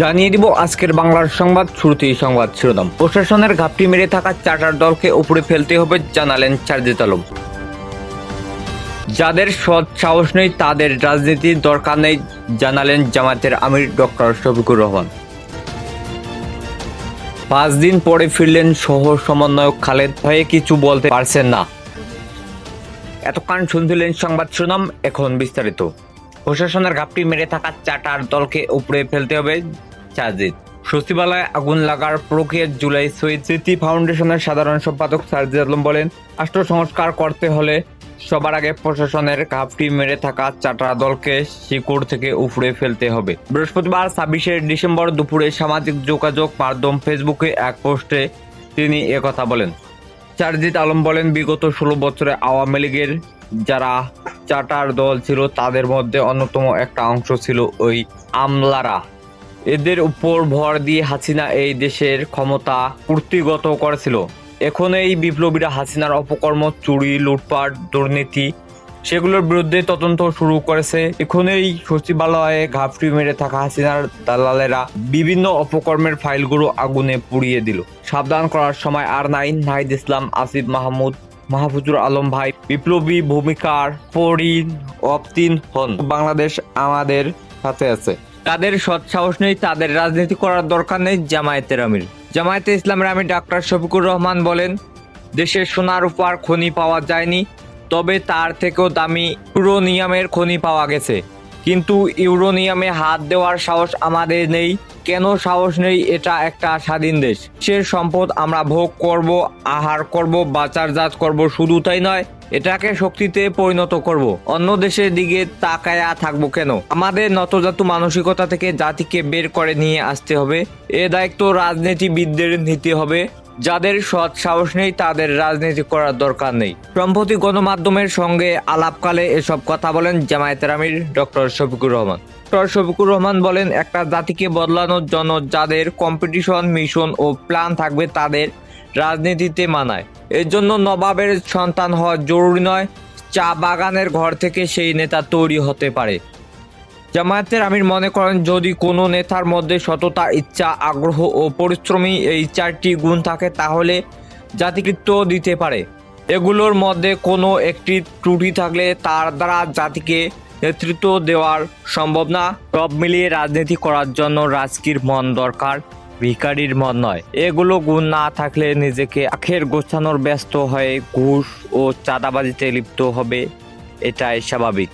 জানিয়ে দিব আজকের বাংলার সংবাদ, শুরুতেই সংবাদ শিরোনাম। প্রশাসনের ঘাপটি মেরে থাকা চার্টার দলকে উপরে ফেলতে হবে জানালেন চার্জিত আলম যাদের সৎ সাহস নেই, তাদের রাজনীতির দরকার নেই, জানালেন জামাতের আমির ডক্টর শফিকুর রহমান। পাঁচ দিন পরে ফিরলেন সহ সমন্বয়ক খালেদ হয়ে কিছু বলতে পারছেন না। এতক্ষণ শুনছিলেন সংবাদ শিরোনাম, এখন বিস্তারিত। প্রশাসনের ঘাপটি মেরে থাকা চাটার দলকে উপরে ফেলতে হবে চার্জিত সচিবালয়ে আগুন লাগার প্রক্রিয়া জুলাই শহীদ স্মৃতি ফাউন্ডেশনের সাধারণ সম্পাদক সার্জিদ আলম বলেন, রাষ্ট্র সংস্কার করতে হলে সবার আগে প্রশাসনের ঘাপটি মেরে থাকা চাটা দলকে শিকড় থেকে উপড়ে ফেলতে হবে। বৃহস্পতিবার ছাব্বিশে ডিসেম্বর দুপুরে সামাজিক যোগাযোগ মাধ্যম ফেসবুকে এক পোস্টে তিনি একথা বলেন। চারজিৎ আলম বলেন, বিগত ষোলো বছরে আওয়ামী লীগের যারা চাটার দল ছিল, তাদের মধ্যে অন্যতম একটা অংশ ছিল ওই আমলারা। এদের উপর ভর দিয়ে হাসিনা এই দেশের ক্ষমতা পূর্তিগত করেছিল। এখন এই বিপ্লবীরা হাসিনার অপকর্ম, চুরি, লুটপাট, দুর্নীতি সেগুলোর বিরুদ্ধে তদন্ত শুরু করেছে। এখন এই সচিবালয়ে ঘাপটি মেরে থাকা হাসিনার দালালেরা বিভিন্ন অপকর্মের ফাইলগুলো আগুনে পুড়িয়ে দিল। সাবধান করার সময় আর নাই, নাহিদ ইসলাম, আসিফ মাহমুদ, মাহফুজুর আলম ভাই বিপ্লবী ভূমিকার পরিণ অপ্তিন হন। বাংলাদেশ আমাদের সাথে আছে। তাদের সৎ সাহস নেই, তাদের রাজনীতি করার দরকার নেই জামায়াতের আমির। জামায়াতে ইসলামের আমির ডাক্তার শফিকুর রহমান বলেন, দেশের সোনার উপহার খনি পাওয়া যায়নি, তবে তার থেকেও দামি পুরো নিয়মের খনি পাওয়া গেছে। কিন্তু ইউরোনিয়ামে হাত দেওয়ার সাহস আমাদের নেই। কেন সাহস নেই? এটা একটা স্বাধীন দেশ। সে সম্পদ আমরা ভোগ করব, আহার করব, বাচারজাত করব? শুধু তাই নয়, এটাকে শক্তিতে পরিণত করব। অন্য দেশের দিকে তাকায়া থাকব কেন? আমাদের নতজাতু মানসিকতা থেকে জাতিকে বের করে নিয়ে আসতে হবে। এ দায়িত্ব রাজনীতিবিদদের নিতে হবে। যাদের সৎ সাহস নেই, তাদের রাজনীতি করার দরকার নেই। সম্প্রতি গণমাধ্যমের সঙ্গে আলাপকালে এসব কথা বলেন জামায়াতের আমির ডক্টর শফিকুর রহমান। ডক্টর শফিকুর রহমান বলেন, একটা জাতিকে বদলানোর জন্য যাদের কম্পিটিশন মিশন ও প্ল্যান থাকবে, তাদের রাজনীতিতে মানায়। এর জন্য নবাবের সন্তান হওয়া জরুরি নয়, চা বাগানের ঘর থেকে সেই নেতা তৈরি হতে পারে। জামায়াতের আমির মনে করেন, যদি কোনো নেতার মধ্যে সততা, ইচ্ছা, আগ্রহ ও পরিশ্রমী এই চারটি গুণ থাকে, তাহলে জাতিকৃত্ব দিতে পারে। এগুলোর মধ্যে কোনো একটি ত্রুটি থাকলে তার দ্বারা জাতিকে নেতৃত্ব দেওয়ার সম্ভব না সব মিলিয়ে রাজনীতি করার জন্য রাজকীর মন দরকার, ভিখারির মন নয়। এগুলো গুণ না থাকলে নিজেকে আখের গোছানোর ব্যস্ত হয়ে ঘুষ ও চাঁদাবাজিতে লিপ্ত হবে, এটাই স্বাভাবিক।